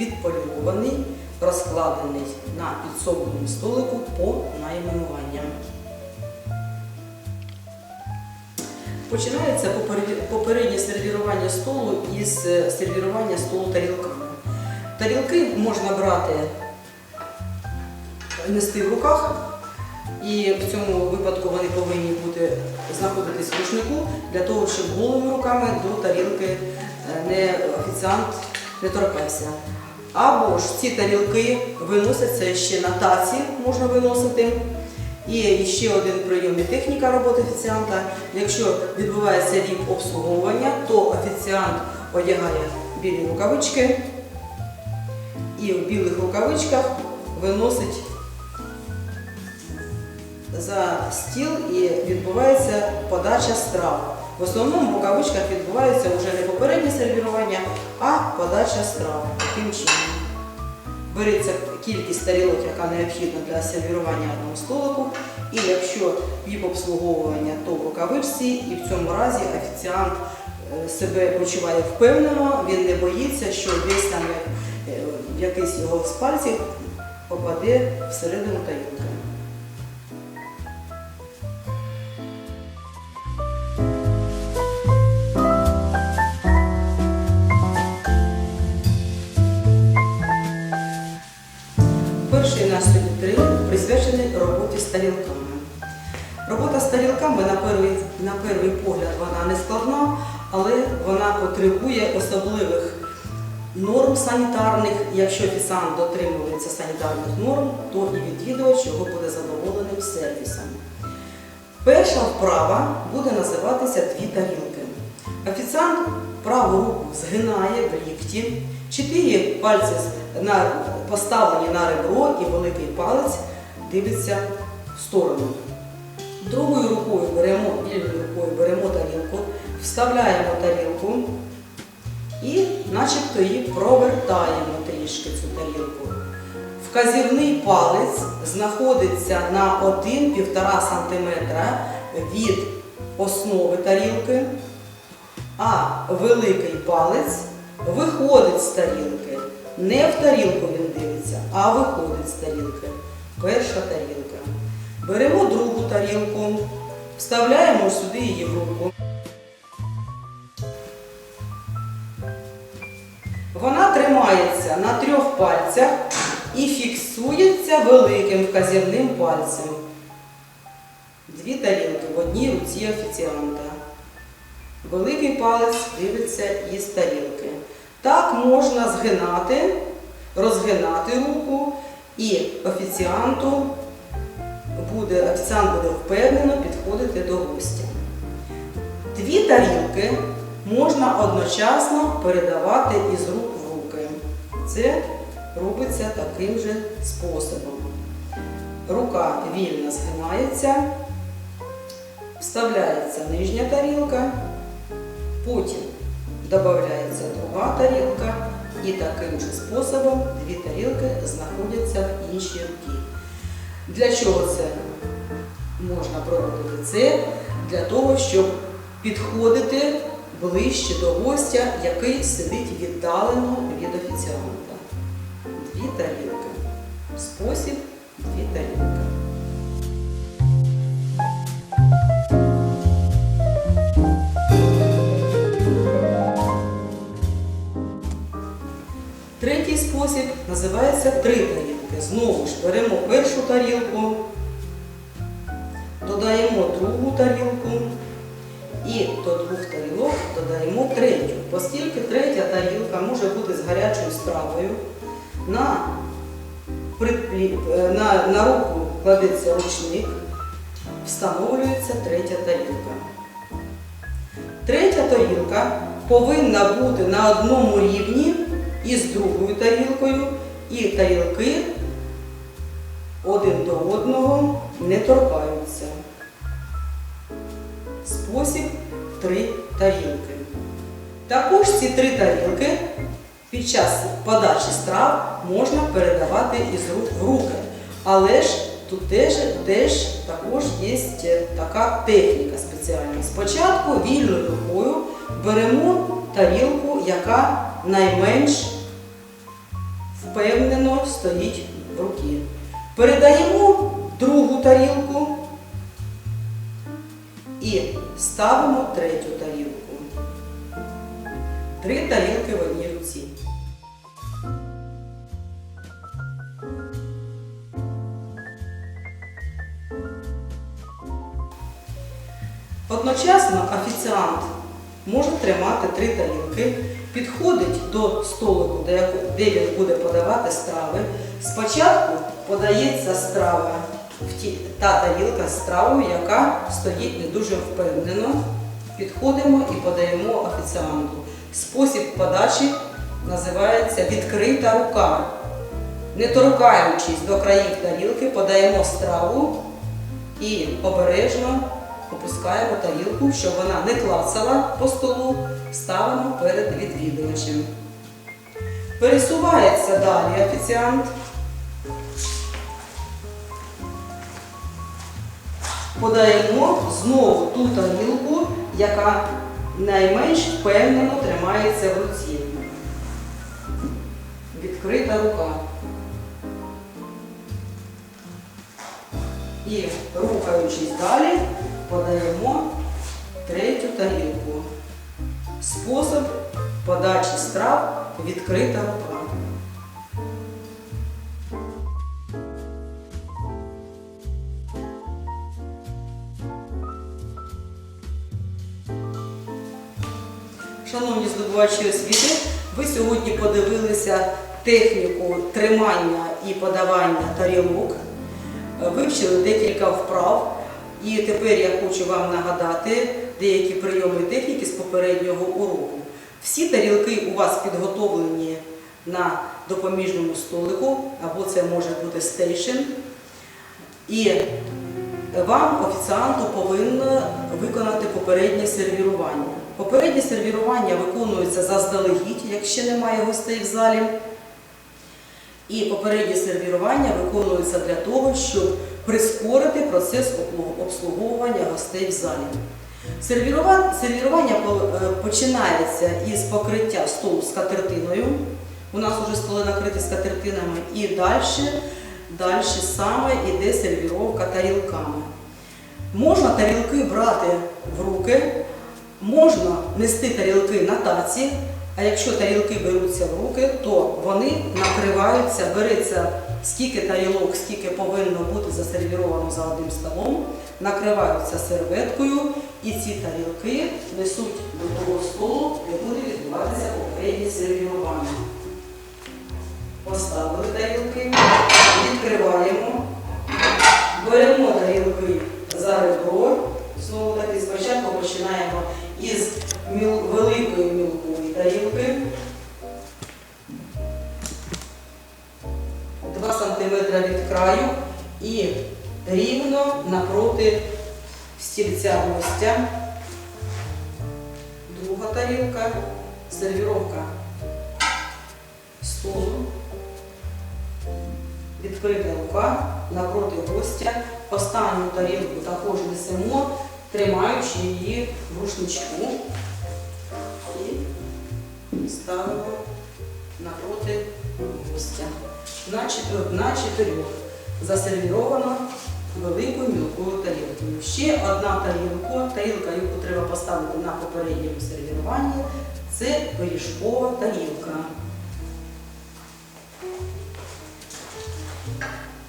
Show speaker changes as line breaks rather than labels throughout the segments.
відполірований, розкладений на підсобному столику по найменуванням. Починається попереднє сервірування столу із е, сервірування столу тарілками. Тарілки можна брати, нести в руках, і в цьому випадку вони повинні бути знаходитись в рушнику для того, щоб голими руками до тарілки е, не офіціант не торкався. Або ж ці тарілки виносяться ще на таці, можна виносити. І ще один прийом і техніка роботи офіціанта. Якщо відбувається віп обслуговування, то офіціант одягає білі рукавички і в білих рукавичках виносить за стіл і відбувається подача страв. В основному в рукавичках відбувається вже не попереднє сервірування, а подача страв. Таким чином. Береться кількість тарілок, яка необхідна для сервірування одного столику. І якщо віп обслуговування, то в рукавичці, і в цьому разі офіціант е, себе почуває впевнено, він не боїться, що десь там е, якийсь його з пальців попаде всередину тарілки. Перший наш тренінг присвячений роботі з тарілками. Робота з тарілками на перший, на перший погляд вона не складна, але вона потребує особливих норм санітарних. Якщо офіціант дотримується санітарних норм, то і відвідувач його буде задоволеним сервісом. Перша вправа буде називатися дві тарілки. Офіціант праву руку згинає в лікті, чотири пальці на, поставлені на ребро і великий палець дивиться в сторону. Другою рукою беремо, вільною рукою беремо тарілку, вставляємо тарілку і начебто її провертаємо трішки цю тарілку. Вказівний палець знаходиться на 1-1,5 см від основи тарілки, а великий палець виходить з тарілки. Не в тарілку він дивиться, а виходить з тарілки. Перша тарілка. Беремо другу тарілку, вставляємо сюди її в руку. Вона тримається на трьох пальцях і фіксується великим вказівним пальцем. Дві тарілки в одній руці офіціанта. Великий палець дивиться із тарілки. Так можна згинати, розгинати руку, і офіціанту буде, офіціант буде впевнено підходити до гостя. Дві тарілки можна одночасно передавати із рук в руки. Це робиться таким же способом. Рука вільно згинається, вставляється нижня тарілка, потім додається друга тарілка і таким же способом дві тарілки знаходяться в іншій руці. Для чого це можна проводити? Це для того, щоб підходити ближче до гостя, який сидить віддалено від офіціанта. Дві тарілки. Спосіб дві тарілки. Спосіб називається три тарілки. Знову ж беремо першу тарілку, додаємо другу тарілку і до двох тарілок додаємо третю. Оскільки третя тарілка може бути з гарячою стравою, на, предплі- е, на, на руку кладеться ручник, встановлюється третя тарілка. Третя тарілка повинна бути на одному рівні із другою тарілкою, і тарілки один до одного не торкаються. Спосіб три тарілки. Також ці три тарілки під час подачі страв можна передавати із рук в руки. Але ж тут теж, теж також є така техніка спеціальна. Спочатку вільною рукою беремо тарілку, яка найменш впевнено стоїть в руці. Передаємо другу тарілку і ставимо третю тарілку. Три тарілки в одній руці. Одночасно офіціант може тримати три тарілки, підходить до столику, де, він буде подавати страви. Спочатку подається страва та тарілка з стравою, яка стоїть не дуже впевнено. Підходимо і подаємо офіціанту. Спосіб подачі називається відкрита рука. Не торкаючись до країв тарілки, подаємо страву і обережно опускаємо тарілку, щоб вона не клацала по столу, ставимо перед відвідувачем. Пересувається далі офіціант. Подаємо знову ту тарілку, яка найменш впевнено тримається в руці. Відкрита рука. І рухаючись далі, подаємо третю тарілку. Спосіб подачі страв відкрита рука. Шановні здобувачі освіти, ви сьогодні подивилися техніку тримання і подавання тарілок, вивчили декілька вправ. І тепер я хочу вам нагадати деякі прийоми техніки з попереднього уроку. Всі тарілки у вас підготовлені на допоміжному столику, або це може бути стейшн. І вам офіціанту повинно виконати попереднє сервірування. Попереднє сервірування виконується заздалегідь, якщо немає гостей в залі. І попереднє сервірування виконується для того, щоб прискорити процес обслуговування гостей в залі. Сервірування е, починається із покриття столу скатертиною. У нас вже столи накриті скатертинами. І далі, далі саме йде сервіровка тарілками. Можна тарілки брати в руки, можна нести тарілки на таці, а якщо тарілки беруться в руки, то вони накриваються, береться скільки тарілок, скільки повинно бути засервіровано за одним столом, накриваються серветкою і ці тарілки несуть до того столу, де буде відбуватися попереднє сервірування. Поставили тарілки, відкриваємо, беремо тарілки за ребро. Знову таки спочатку починаємо із міл- і рівно напроти стільця гостя. Друга тарілка, сервіровка столу. Відкрита рука напроти гостя. Останню тарілку також несемо, тримаючи її в рушничку. І ставимо напроти гостя. На, на чотирьох засервіровано великою мілкою тарілкою. Ще одна тарілка, тарілка, яку треба поставити на попередньому сервіруванні, це пиріжкова тарілка.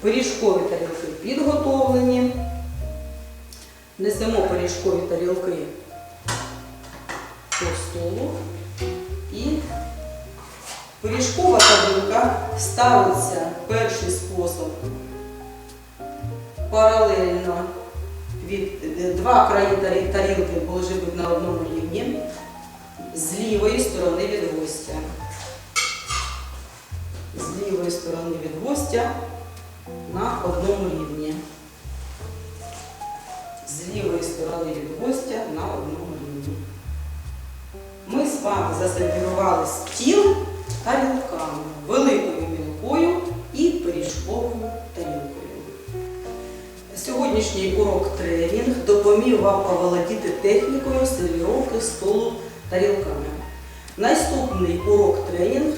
Пиріжкові тарілки підготовлені. Несемо пиріжкові тарілки по столу. І пиріжкова тарілка ставиться перший спосіб паралельно від е, два краї тарілки бути на одному рівні з лівої сторони від гостя. З лівої сторони від гостя на одному рівні. З лівої сторони від гостя на одному рівні. Ми з вами засервірували стіл тарілками, великою Сьогоднішній урок тренінг допоміг вам оволодіти технікою сервіровки столу тарілками. Наступний урок тренінг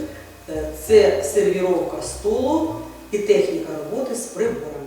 е, це сервіровка столу і техніка роботи з приборами.